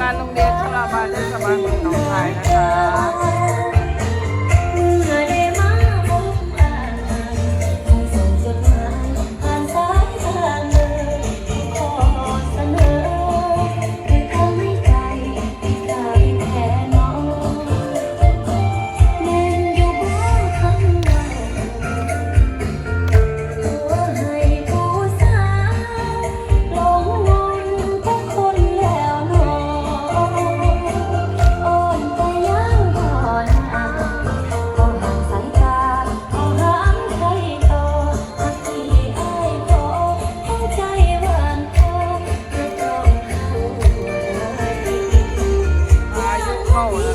การโรงเรียนชุลาบาลเทศบาลเมืองหนองคายนะคะ 后我。